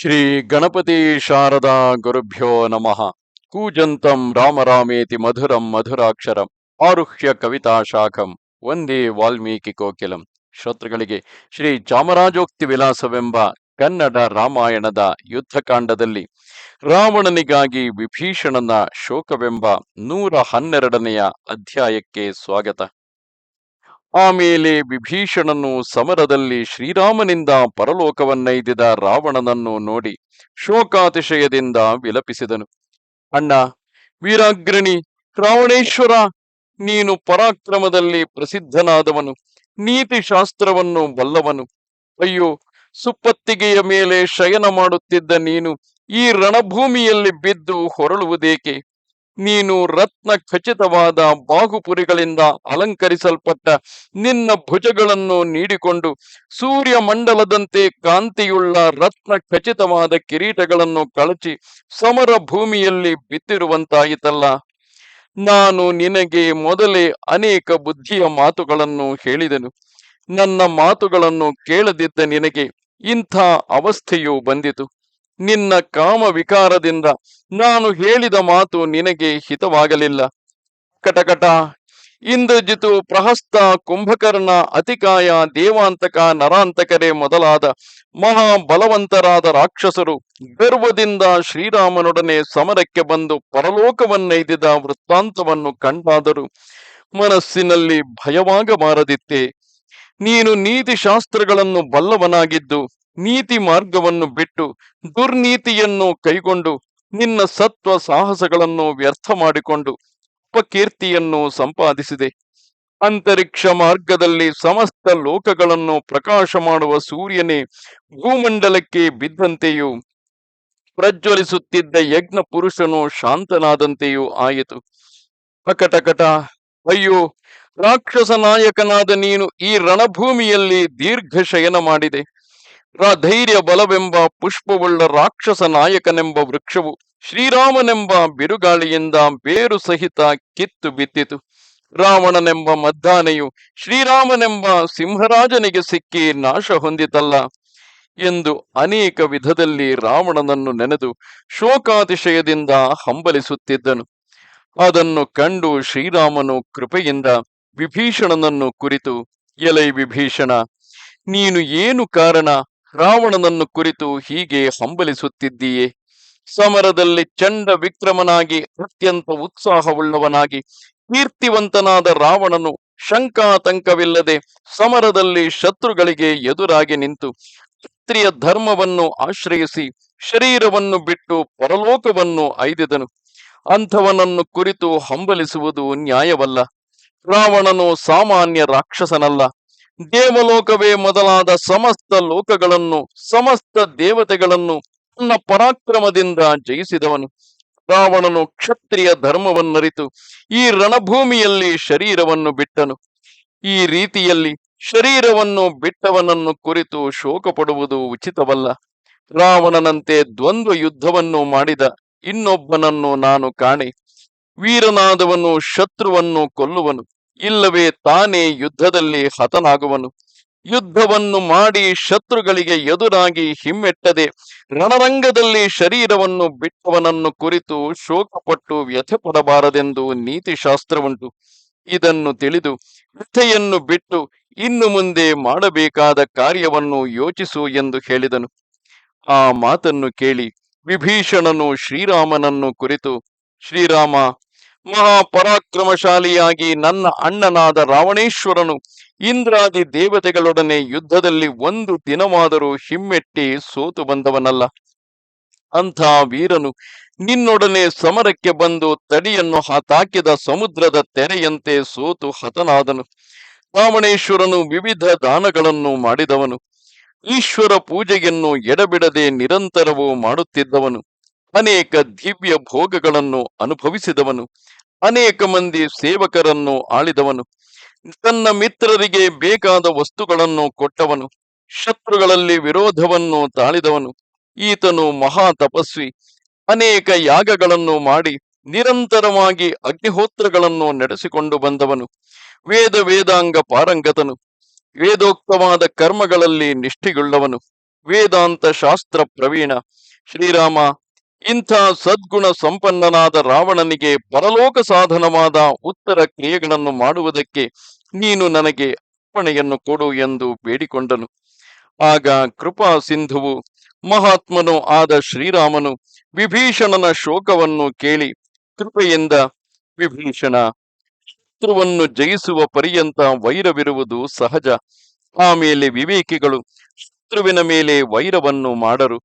ಶ್ರೀ ಗಣಪತಿ ಶಾರದಾ ಗುರುಭ್ಯೋ ನಮಃ. ಕೂಜಂತಂ ರಾಮರಾಮೇತಿ ಮಧುರಂ ಮಧುರಾಕ್ಷರಂ. ಆರುಹ್ಯ ಕವಿತಾ ಶಾಖಂ. ಒಂದೇ ವಾಲ್ಮೀಕಿ ಕೋಕಿಲಂ. ಶ್ರೋತೃಗಳಿಗೆ ಶ್ರೀ ಚಾಮರಾಜೋಕ್ತಿ ವಿಲಾಸವೆಂಬ ಕನ್ನಡ ರಾಮಾಯಣದ ಯುದ್ಧಕಾಂಡದಲ್ಲಿ ರಾವಣನಿಗಾಗಿ ವಿಭೀಷಣನ ಶೋಕವೆಂಬ ನೂರ ಹನ್ನೆರಡನೆಯ ಅಧ್ಯಾಯಕ್ಕೆ ಸ್ವಾಗತ. ಆಮೇಲೆ ವಿಭೀಷಣನು ಸಮರದಲ್ಲಿ ಶ್ರೀರಾಮನಿಂದ ಪರಲೋಕವನ್ನೈದಿದ ರಾವಣನನ್ನು ನೋಡಿ ಶೋಕಾತಿಶಯದಿಂದ ವಿಲಪಿಸಿದನು. ಅಣ್ಣ, ವೀರಾಗ್ರಣಿ, ರಾವಣೇಶ್ವರ, ನೀನು ಪರಾಕ್ರಮದಲ್ಲಿ ಪ್ರಸಿದ್ಧನಾದವನು ನೀತಿ ಶಾಸ್ತ್ರವನ್ನು ಬಲ್ಲವನು. ಅಯ್ಯೋ, ಸುಪ್ಪತ್ತಿಗೆಯ ಮೇಲೆ ಶಯನ ಮಾಡುತ್ತಿದ್ದ ನೀನು ಈ ರಣಭೂಮಿಯಲ್ಲಿ ಬಿದ್ದು ಹೊರಳುವುದೇಕೆ? ನೀನು ರತ್ನ ಖಚಿತವಾದ ಬಾಹುಪುರಿಗಳಿಂದ ಅಲಂಕರಿಸಲ್ಪಟ್ಟ ನಿನ್ನ ಭುಜಗಳನ್ನು ನೀಡಿಕೊಂಡು ಸೂರ್ಯ ಮಂಡಲದಂತೆ ಕಾಂತಿಯುಳ್ಳ ರತ್ನ ಖಚಿತವಾದ ಕಿರೀಟಗಳನ್ನು ಕಳಚಿ ಸಮರ ಭೂಮಿಯಲ್ಲಿ ಬಿತ್ತಿರುವಂತಾಯಿತಲ್ಲ. ನಾನು ನಿನಗೆ ಮೊದಲೇ ಅನೇಕ ಬುದ್ಧಿಯ ಮಾತುಗಳನ್ನು ಹೇಳಿದೆನು. ನನ್ನ ಮಾತುಗಳನ್ನು ಕೇಳದಿದ್ದ ನಿನಗೆ ಇಂಥ ಅವಸ್ಥೆಯು ಬಂದಿತು. ನಿನ್ನ ಕಾಮ ವಿಕಾರದಿಂದ ನಾನು ಹೇಳಿದ ಮಾತು ನಿನಗೆ ಹಿತವಾಗಲಿಲ್ಲ. ಕಟಕಟ. ಇಂದ್ರಜಿತು ಪ್ರಹಸ್ತ ಕುಂಭಕರ್ಣ ಅತಿಕಾಯ ದೇವಾಂತಕ ನರಾಂತಕರೇ ಮೊದಲಾದ ಮಹಾ ಬಲವಂತರಾದ ರಾಕ್ಷಸರು ಗರ್ವದಿಂದ ಶ್ರೀರಾಮನೊಡನೆ ಸಮರಕ್ಕೆ ಬಂದು ಪರಲೋಕವನ್ನೈದಿದ ವೃತ್ತಾಂತವನ್ನು ಕಂಡಾದರು. ಮನಸ್ಸಿನಲ್ಲಿ ಭಯವಾಗಬಾರದಿತ್ತೆ. ನೀನು ನೀತಿ ಶಾಸ್ತ್ರಗಳನ್ನು ಬಲ್ಲವನಾಗಿದ್ದು ನೀತಿ ಮಾರ್ಗವನ್ನು ಬಿಟ್ಟು ದುರ್ನೀತಿಯನ್ನು ಕೈಗೊಂಡು ನಿನ್ನ ಸತ್ವ ಸಾಹಸಗಳನ್ನು ವ್ಯರ್ಥ ಮಾಡಿಕೊಂಡು ಉಪಕೀರ್ತಿಯನ್ನು ಸಂಪಾದಿಸಿದೆ. ಅಂತರಿಕ್ಷ ಮಾರ್ಗದಲ್ಲಿ ಸಮಸ್ತ ಲೋಕಗಳನ್ನು ಪ್ರಕಾಶ ಮಾಡುವ ಸೂರ್ಯನೇ ಭೂಮಂಡಲಕ್ಕೆ ಬಿದ್ದಂತೆಯೂ ಪ್ರಜ್ವಲಿಸುತ್ತಿದ್ದ ಯಜ್ಞ ಪುರುಷನು ಶಾಂತನಾದಂತೆಯೂ ಆಯಿತು. ಅಕಟಕಟ ಅಯ್ಯೋ, ರಾಕ್ಷಸ ನಾಯಕನಾದ ನೀನು ಈ ರಣಭೂಮಿಯಲ್ಲಿ ದೀರ್ಘ ಶಯನ ಮಾಡಿದೆ. ಧೈರ್ಯ ಬಲವೆಂಬ ಪುಷ್ಪವುಳ್ಳ ರಾಕ್ಷಸ ನಾಯಕನೆಂಬ ವೃಕ್ಷವು ಶ್ರೀರಾಮನೆಂಬ ಬಿರುಗಾಳಿಯಿಂದ ಬೇರು ಸಹಿತ ಕಿತ್ತು ಬಿದ್ದಿತು. ರಾವಣನೆಂಬ ಮದ್ದಾನೆಯು ಶ್ರೀರಾಮನೆಂಬ ಸಿಂಹರಾಜನಿಗೆ ಸಿಕ್ಕಿ ನಾಶ ಹೊಂದಿತಲ್ಲ ಎಂದು ಅನೇಕ ವಿಧದಲ್ಲಿ ರಾವಣನನ್ನು ನೆನೆದು ಶೋಕಾತಿಶಯದಿಂದ ಹಂಬಲಿಸುತ್ತಿದ್ದನು. ಅದನ್ನು ಕಂಡು ಶ್ರೀರಾಮನು ಕೃಪೆಯಿಂದ ವಿಭೀಷಣನನ್ನು ಕುರಿತು, ಎಲೈ ವಿಭೀಷಣ, ನೀನು ಏನು ಕಾರಣ ರಾವಣನನ್ನು ಕುರಿತು ಹೀಗೆ ಹಂಬಲಿಸುತ್ತಿದ್ದೀಯೇ. ಸಮರದಲ್ಲಿ ಚಂಡ ವಿಕ್ರಮನಾಗಿ ಅತ್ಯಂತ ಉತ್ಸಾಹವುಳ್ಳವನಾಗಿ ಕೀರ್ತಿವಂತನಾದ ರಾವಣನು ಶಂಕಾತಂಕವಿಲ್ಲದೆ ಸಮರದಲ್ಲಿ ಶತ್ರುಗಳಿಗೆ ಎದುರಾಗಿ ನಿಂತು ಕ್ಷತ್ರಿಯ ಧರ್ಮವನ್ನು ಆಶ್ರಯಿಸಿ ಶರೀರವನ್ನು ಬಿಟ್ಟು ಪರಲೋಕವನ್ನು ಐದಿದನು ಅಂಥವನನ್ನು ಕುರಿತು ಹಂಬಲಿಸುವುದು ನ್ಯಾಯವಲ್ಲ. ರಾವಣನು ಸಾಮಾನ್ಯ ರಾಕ್ಷಸನಲ್ಲ. ದೇವಲೋಕವೇ ಮೊದಲಾದ ಸಮಸ್ತ ಲೋಕಗಳನ್ನು, ಸಮಸ್ತ ದೇವತೆಗಳನ್ನು ತನ್ನ ಪರಾಕ್ರಮದಿಂದ ಜಯಿಸಿದವನು. ರಾವಣನು ಕ್ಷತ್ರಿಯ ಧರ್ಮವನ್ನರಿತು, ಈ ರಣಭೂಮಿಯಲ್ಲಿ ಶರೀರವನ್ನು ಬಿಟ್ಟನು. ಈ ರೀತಿಯಲ್ಲಿ ಶರೀರವನ್ನು ಬಿಟ್ಟವನನ್ನು ಕುರಿತು ಶೋಕ ಪಡುವುದು ಉಚಿತವಲ್ಲ. ರಾವಣನಂತೆ ದ್ವಂದ್ವ ಯುದ್ಧವನ್ನು ಮಾಡಿದ ಇನ್ನೊಬ್ಬನನ್ನು ನಾನು ಕಾಣೆ. ವೀರನಾದವನು ಶತ್ರುವನ್ನು ಕೊಲ್ಲುವನು. ಇಲ್ಲವೇ ತಾನೇ ಯುದ್ಧದಲ್ಲಿ ಹತನಾಗುವನು. ಯುದ್ಧವನ್ನು ಮಾಡಿ ಶತ್ರುಗಳಿಗೆ ಎದುರಾಗಿ ಹಿಮ್ಮೆಟ್ಟದೆ ರಣರಂಗದಲ್ಲಿ ಶರೀರವನ್ನು ಬಿಟ್ಟವನನ್ನು ಕುರಿತು ಶೋಕಪಟ್ಟು ವ್ಯಥೆ ಪಡಬಾರದೆಂದು ನೀತಿಶಾಸ್ತ್ರವುಂಟು. ಇದನ್ನು ತಿಳಿದು ವ್ಯಥೆಯನ್ನು ಬಿಟ್ಟು ಇನ್ನು ಮುಂದೆ ಮಾಡಬೇಕಾದ ಕಾರ್ಯವನ್ನು ಯೋಚಿಸು ಎಂದು ಹೇಳಿದನು. ಆ ಮಾತನ್ನು ಕೇಳಿ ವಿಭೀಷಣನು ಶ್ರೀರಾಮನನ್ನು ಕುರಿತು, ಶ್ರೀರಾಮ ಮಹಾಪರಾಕ್ರಮಶಾಲಿಯಾಗಿ ನನ್ನ ಅಣ್ಣನಾದ ರಾವಣೇಶ್ವರನು ಇಂದ್ರಾದಿ ದೇವತೆಗಳೊಡನೆ ಯುದ್ಧದಲ್ಲಿ ಒಂದು ದಿನವಾದರೂ ಹಿಮ್ಮೆಟ್ಟಿ ಸೋತು ಬಂದವನಲ್ಲ. ಅಂಥ ವೀರನು ನಿನ್ನೊಡನೆ ಸಮರಕ್ಕೆ ಬಂದು ತಡಿಯನ್ನು ಹತಾಕಿದ ಸಮುದ್ರದ ತೆರೆಯಂತೆ ಸೋತು ಹತನಾದನು. ರಾವಣೇಶ್ವರನು ವಿವಿಧ ದಾನಗಳನ್ನು ಮಾಡಿದವನು. ಈಶ್ವರ ಪೂಜೆಯನ್ನು ಎಡಬಿಡದೆ ನಿರಂತರವೂ ಮಾಡುತ್ತಿದ್ದವನು. ಅನೇಕ ದಿವ್ಯ ಭೋಗಗಳನ್ನು ಅನುಭವಿಸಿದವನು, ಅನೇಕ ಮಂದಿ ಸೇವಕರನ್ನು ಆಳಿದವನು, ತನ್ನ ಮಿತ್ರರಿಗೆ ಬೇಕಾದ ವಸ್ತುಗಳನ್ನು ಕೊಟ್ಟವನು, ಶತ್ರುಗಳಲ್ಲಿ ವಿರೋಧವನ್ನು ತಾಳಿದವನು. ಈತನು ಮಹಾ ತಪಸ್ವಿ, ಅನೇಕ ಯಾಗಗಳನ್ನು ಮಾಡಿ ನಿರಂತರವಾಗಿ ಅಗ್ನಿಹೋತ್ರಗಳನ್ನು ನಡೆಸಿಕೊಂಡು ಬಂದವನು. ವೇದ ವೇದಾಂಗ ಪಾರಂಗತನು, ವೇದೋಕ್ತವಾದ ಕರ್ಮಗಳಲ್ಲಿ ನಿಷ್ಠಿಗೊಳ್ಳವನು ವೇದಾಂತ ಶಾಸ್ತ್ರ ಪ್ರವೀಣ, ಶ್ರೀರಾಮ ಇಂಥ ಸದ್ಗುಣ ಸಂಪನ್ನನಾದ ರಾವಣನಿಗೆ ಪರಲೋಕ ಸಾಧನವಾದ ಉತ್ತರ ಕ್ರಿಯೆಗಳನ್ನು ಮಾಡುವುದಕ್ಕೆ ನೀನು ನನಗೆ ಅರ್ಪಣೆಯನ್ನು ಕೊಡು ಎಂದು ಬೇಡಿಕೊಂಡನು. ಆಗ ಕೃಪಾ ಸಿಂಧುವು ಮಹಾತ್ಮನು ಆದ ಶ್ರೀರಾಮನು ವಿಭೀಷಣನ ಶೋಕವನ್ನು ಕೇಳಿ ಕೃಪೆಯಿಂದ ವಿಭೀಷಣ, ಶತ್ರುವನ್ನು ಜಯಿಸುವ ಪರ್ಯಂತ ವೈರವಿರುವುದು ಸಹಜ. ಆಮೇಲೆ ವಿವೇಕಿಗಳು ಶತ್ರುವಿನ ಮೇಲೆ ವೈರವನ್ನು ಮಾಡರು.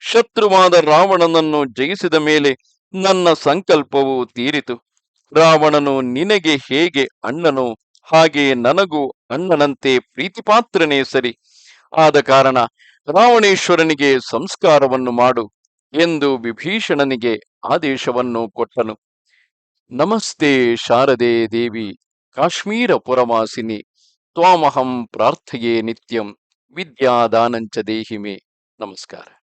ಶತ್ರುವಾದ ರಾವಣನನ್ನು ಜಯಿಸಿದ ಮೇಲೆ ನನ್ನ ಸಂಕಲ್ಪವು ತೀರಿತು. ರಾವಣನು ನಿನಗೆ ಹೇಗೆ ಅಣ್ಣನು? ಹಾಗೆ ನನಗೂ ಅಣ್ಣನಂತೆ ಪ್ರೀತಿಪಾತ್ರನೇ ಸರಿ. ಆದ ಕಾರಣ ರಾವಣೇಶ್ವರನಿಗೆ ಸಂಸ್ಕಾರವನ್ನು ಮಾಡು ಎಂದು ವಿಭೀಷಣನಿಗೆ ಆದೇಶವನ್ನು ಕೊಟ್ಟನು. ನಮಸ್ತೆ ಶಾರದೆ ದೇವಿ, ಕಾಶ್ಮೀರ ಪುರವಾಸಿನಿ, ತ್ವಾಮಹಂ ಪ್ರಾರ್ಥೆಯೇ ನಿತ್ಯಂ, ವಿದ್ಯಾದಾನಂಚ ದೇಹಿಮೆ. ನಮಸ್ಕಾರ.